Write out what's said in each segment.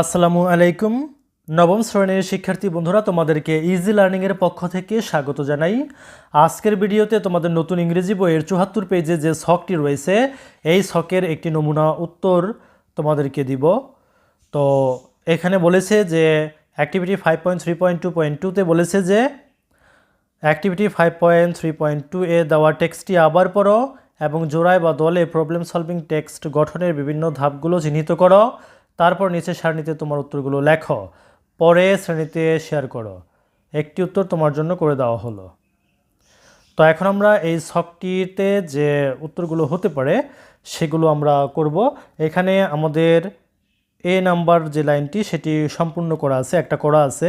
আসসালামু আলাইকুম। নবম শ্রেণির শিক্ষার্থী বন্ধুরা, তোমাদেরকে ইজি লার্নিংয়ের পক্ষ থেকে স্বাগত জানাই। আজকের ভিডিওতে তোমাদের নতুন ইংরেজি বইয়ের চুহাত্তর পেজে যে ছকটি রয়েছে, এই শখের একটি নমুনা উত্তর তোমাদেরকে দিব। তো এখানে বলেছে যে activity five point three point two point টুতে বলেছে যে activity five point three point two এ দেওয়া টেক্সটটি আবার পড়ো এবং জোড়ায় বা দলে প্রবলেম সলভিং টেক্সট গঠনের বিভিন্ন ধাপগুলো চিহ্নিত করো। তারপর নিচে সারণীতে তোমার উত্তরগুলো লেখো। পরে শ্রেণীতে শেয়ার করো। একটি উত্তর তোমার জন্য করে দেওয়া হলো। তো এখন আমরা এই ছকটিতে যে উত্তরগুলো হতে পারে, সেগুলো আমরা করব। এখানে আমাদের এ নাম্বার যে লাইনটি, সেটি সম্পূর্ণ করা আছে, একটা করা আছে।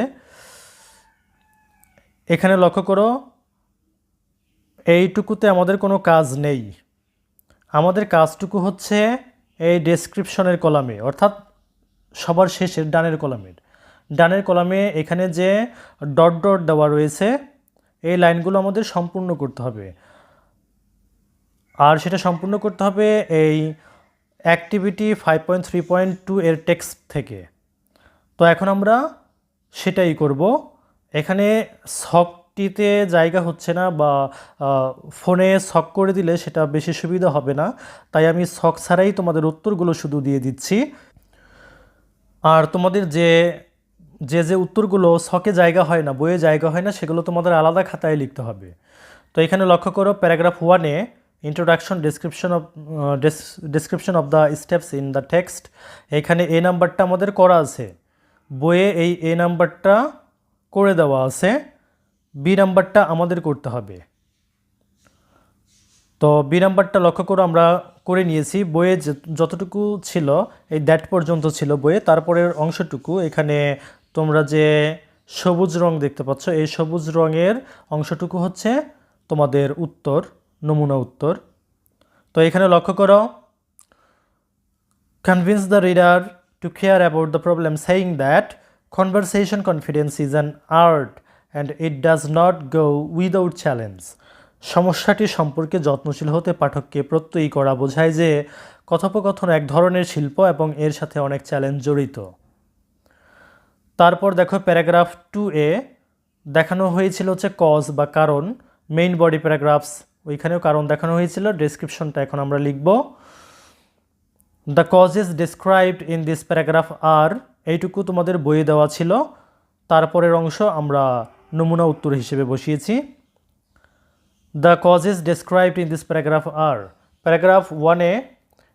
এখানে লক্ষ্য করো, এইটুকুতে আমাদের কোনো কাজ নেই। আমাদের কাজটুকু হচ্ছে এই ডেসক্রিপশনের কলামে, অর্থাৎ সবার শেষের ডানের কলামের। ডানের কলামে এখানে যে ডট ডট দেওয়া রয়েছে, এই লাইনগুলো আমাদের সম্পূর্ণ করতে হবে। আর সেটা সম্পূর্ণ করতে হবে এই activity five point three point two এর টেক্সট থেকে। তো এখন আমরা সেটাই করব। এখানে শকটিতে জায়গা হচ্ছে না বা ফোনে শক করে দিলে সেটা বেশি সুবিধা হবে না। তাই আমি শক ছাড়াই তোমাদের উত্তরগুলো শুধু দিয়ে দিচ্ছি। আর তোমাদের যে যে যে উত্তরগুলো শকে জায়গা হয় না, বইয়ে জায়গা হয় না, সেগুলো তোমাদের আলাদা খাতায় লিখতে হবে। তো এখানে লক্ষ্য করো, প্যারাগ্রাফ ওয়ানে introduction description of description of the steps in the text এখানে এ নাম্বারটা আমাদের করা আছে। বইয়ে এই এ নাম্বারটা করে দেওয়া আছে, বি নাম্বারটা আমাদের করতে হবে। তো বি নাম্বারটা লক্ষ্য করে আমরা করে নিয়েছি। বইয়ে যতটুকু ছিল, এই দ্যাট পর্যন্ত ছিল বইয়ে, তারপরের অংশটুকু, এখানে তোমরা যে সবুজ রং দেখতে পাচ্ছ, এই সবুজ রঙের অংশটুকু হচ্ছে তোমাদের উত্তর, নমুনা উত্তর। তো এখানে লক্ষ্য করো, convince the reader to care about the problem, saying that conversation confidence is an art and it does not go without challenge. সমস্যাটি সম্পর্কে যত্নশীল হতে পাঠককে প্রত্যয়ী করা বোঝায় যে কথোপকথন এক ধরনের শিল্প এবং এর সাথে অনেক চ্যালেঞ্জ জড়িত। তারপর দেখো প্যারাগ্রাফ টু এ দেখানো হয়েছিল হচ্ছে কজ বা কারণ। মেইন বডি প্যারাগ্রাফস ওইখানেও কারণ দেখানো হয়েছিল ডেসক্রিপশনটা এখন আমরা লিখব। The causes described in this paragraph আর এইটুকু তোমাদের বইয়ে দেওয়া ছিল। তারপরের অংশ আমরা নমুনা উত্তর হিসেবে বসিয়েছি। The causes described in this paragraph R paragraph ওয়ানে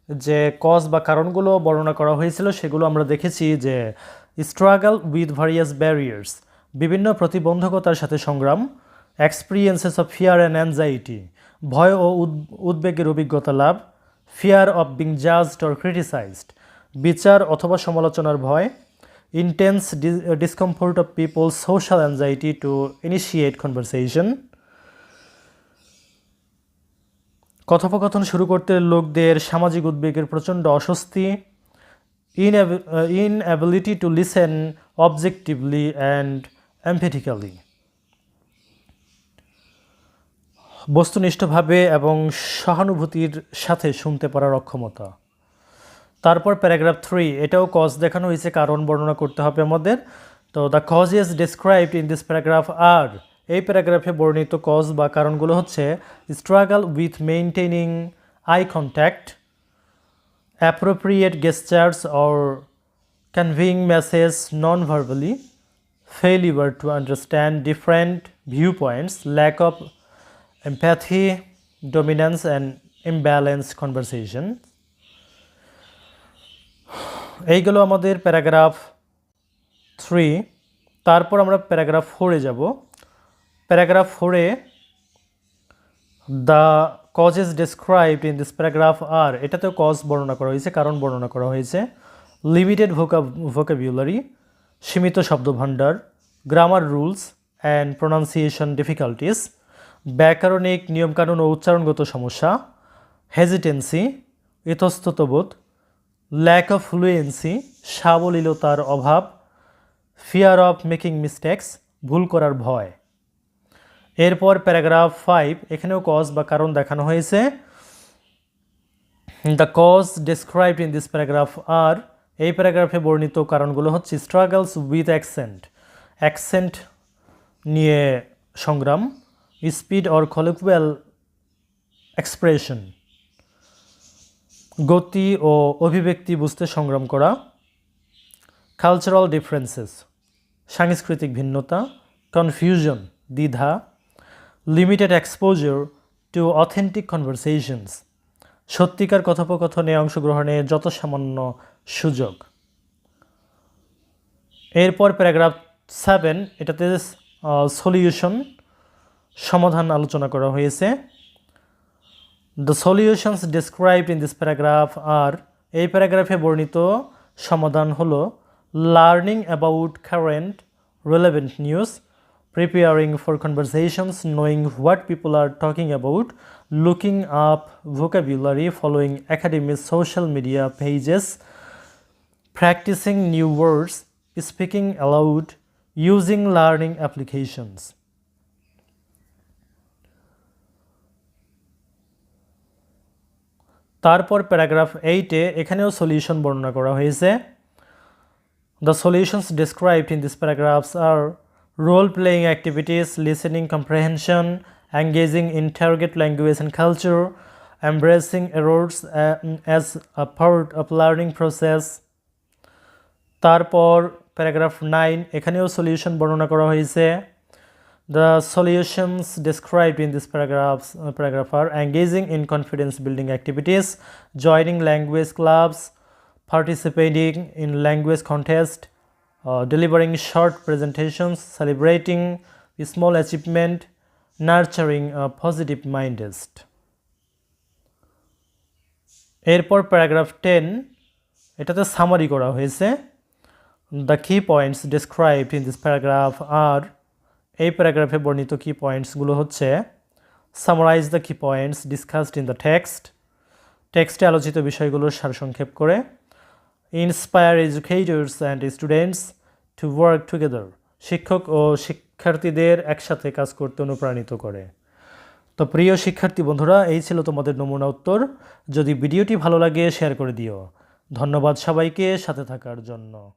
যে কজ বা কারণগুলো বর্ণনা করা হয়েছিল, সেগুলো আমরা দেখেছি যে স্ট্রাগল উইথ ভারিয়াস ব্যারিয়ার্স বিভিন্ন প্রতিবন্ধকতার সাথে সংগ্রাম experiences of fear and anxiety ভয় ও উদ- উদ্বেগের অভিজ্ঞতা লাভ fear of being judged or criticised বিচার অথবা সমালোচনার ভয় intense discomfort of people social anxiety to initiate conversation কথোপকথন শুরু করতে লোকদের সামাজিক উদ্বেগের প্রচণ্ড অস্বস্তি inability to listen objectively and empathically বস্তুনিষ্ঠভাবে এবং সহানুভূতির সাথে শুনতে পারার অক্ষমতা। তারপর প্যারাগ্রাফ থ্রি, এটাও কজ দেখানো হয়েছে, কারণ বর্ণনা করতে হবে আমাদের। তো the cause is described in this paragraph আর এই প্যারাগ্রাফে বর্ণিত কজ বা কারণগুলো হচ্ছে struggle with maintaining eye contact appropriate gestures or conveying message non verbally failure to understand different view points lack of empathy dominance and imbalance conversation এইগুলো আমাদের paragraph three তারপর আমরা প্যারাগ্রাফ ফোরে যাব। প্যারাগ্রাফ ফোরে the causes described in this paragraph আর এটাতেও cause বর্ণনা করা হয়েছে, কারণ বর্ণনা করা হয়েছে। লিমিটেড ভোকা ভোকাবিউলারি সীমিত শব্দভাণ্ডার grammar rules and pronunciation difficulties ব্যাকরণিক নিয়মকানুন ও উচ্চারণগত সমস্যা হেজিটেন্সি ইতস্ততবোধ ল্যাক অফ ফ্লুয়েন্সি সাবলীলতার অভাব ফিয়ার অফ মেকিং মিস্টেক্স ভুল করার ভয়। এরপর প্যারাগ্রাফ ফাইভ, এখানেও কজ বা কারণ দেখানো হয়েছে। The cause described in this paragraph আর এই প্যারাগ্রাফে বর্ণিত কারণগুলো হচ্ছে স্ট্রাগলস উইথ অ্যাকসেন্ট অ্যাকসেন্ট নিয়ে সংগ্রাম স্পিড অর কলিকুয়াল এক্সপ্রেশন গতি ও অভিব্যক্তি বুঝতে সংগ্রাম করা। কালচারাল ডিফারেন্সেস সাংস্কৃতিক ভিন্নতা। কনফিউশন দ্বিধা। Limited exposure to authentic conversations সত্যিকার কথোপকথনে অংশগ্রহণে যত সামান্য সুযোগ। এরপর প্যারাগ্রাফ সেভেন, এটাতে সলিউশন সমাধান আলোচনা করা হয়েছে। The solutions describe in this paragraph আর এই প্যারাগ্রাফে বর্ণিত সমাধান হলো learning about current relevant news preparing for conversations knowing what people are talking about looking up vocabulary following academic social media pages practicing new words, speaking aloud, using learning applications. তারপর paragraph এইটে এখানেও solution বর্ণনা করা হয়েছে the solutions described in this paragraphs R role playing activities listening comprehension engaging integrate language and culture embracing errors uh, as a part of learning process. তারপর paragraph nine এখানেও solution বর্ণনা করা হয়েছে। The solutions described in this paragraphs paragraph R engaging in confidence building activities joining language clubs participating in language contest uh, delivering short presentations celebrating small achievement nurturing a positive mindest. এরপর paragraph ten এটাতে summary করা হয়েছে। The key points described in this paragraph আর এই প্যারাগ্রাফে বর্ণিত key পয়েন্টসগুলো হচ্ছে summarise the key points discussed in the text টেক্সটে আলোচিত বিষয়গুলোর সারসংক্ষেপ করে inspire educators and students to work together শিক্ষক ও শিক্ষার্থীদের একসাথে কাজ করতে অনুপ্রাণিত করে। তো প্রিয় শিক্ষার্থী বন্ধুরা, এই ছিল তোমাদের নমুনা উত্তর। যদি ভিডিওটি ভালো লাগে শেয়ার করে দিও। ধন্যবাদ সবাইকে সাথে থাকার জন্য।